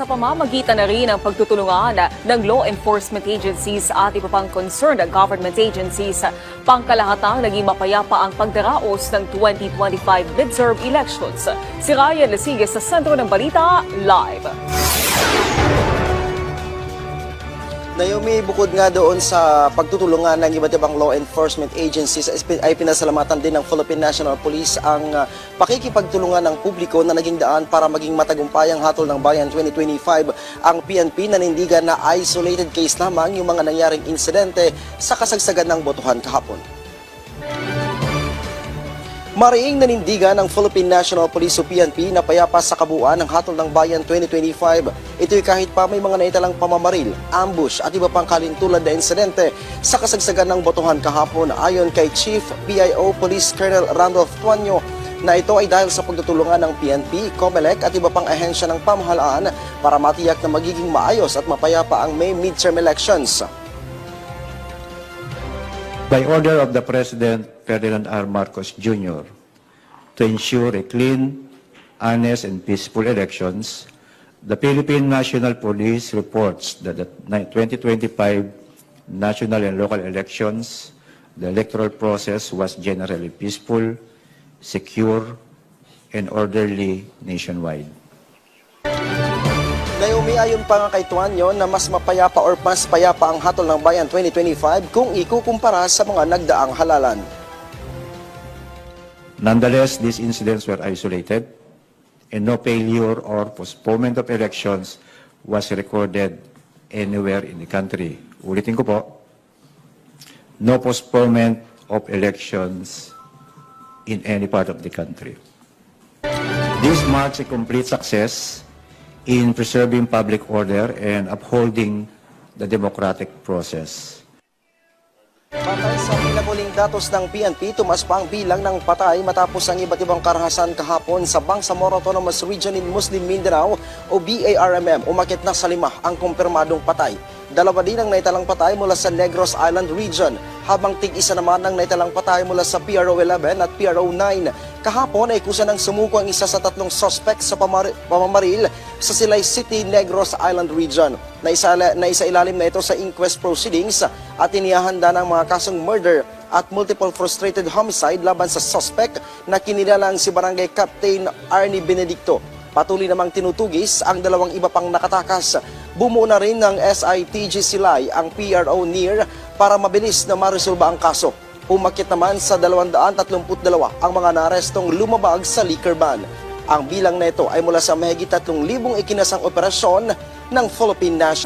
Sa pamamagitan na rin ng pagtutulungan ng law enforcement agencies at iba pang concerned government agencies, pangkalahatang naging mapayapa ang pagdaraos ng 2025 midterm elections. Si Ryan Lasigas sa sentro ng balita, live. Naomi, bukod nga doon sa pagtutulungan ng iba't ibang law enforcement agencies, ay pinasalamatan din ng Philippine National Police ang uh, pakikipagtulungan ng publiko na naging daan para maging matagumpay ang Hatol ng Bayan 2025. Ang PNP nanindigan na isolated case lamang yung mga nangyaring insidente sa kasagsagan ng botohan kahapon. Mariing nanindigan ng Philippine National Police o PNP na payapa sa kabuuan ng Hatol ng Bayan 2025. Ito'y kahit pa may mga naitalang pamamaril, ambush at iba pang kalintulad na insidente sa kasagsagan ng botohan kahapon ayon kay Chief PIO Police Colonel Randolph Tuanyo na ito ay dahil sa pagtutulungan ng PNP, COMELEC at iba pang ahensya ng pamahalaan para matiyak na magiging maayos at mapayapa ang May midterm elections. By order of the President Ferdinand R. Marcos Jr. to ensure a clean, honest, and peaceful elections, the Philippine National Police reports that the 2025 national and local elections, the electoral process was generally peaceful, secure, and orderly nationwide. Naomi, ayon pa nga kay Tuanyo na mas mapayapa or mas payapa ang Hatol ng Bayan 2025 kung ikukumpara sa mga nagdaang halalan. Nonetheless, these incidents were isolated and no failure or postponement of elections was recorded anywhere in the country. Ulitin ko po, no postponement of elections in any part of the country. This marks a complete success in preserving public order and upholding the democratic process. Batay sa pinamuling datos ng PNP, tumas pa ang bilang ng patay matapos ang iba't ibang karahasan kahapon sa Bangsamoro Autonomous Region in Muslim Mindanao o BARMM. Umakit na sa lima ang kumpirmadong patay. Dalawa din ang naitalang patay mula sa Negros Island Region, habang tig-isa naman ang naitalang patay mula sa PRO 11 at PRO 9. Kahapon ay kusa ng sumuko ang isa sa tatlong suspect sa pamamaril sa Silay City, Negros Island Region. Naisa, naisa ilalim na ito sa inquest proceedings at inihahanda ng mga kasong murder at multiple frustrated homicide laban sa suspect na kinilalang si Barangay Captain Arnie Benedicto. Patuloy namang tinutugis ang dalawang iba pang nakatakas. Bumuo na rin ng SITG Silay ang PRO NIR para mabilis na maresolba ang kaso. Umakit naman sa 232 ang mga naarestong lumabag sa liquor ban. Ang bilang na ito ay mula sa mahigit 3,000 ikinasang operasyon ng Philippine National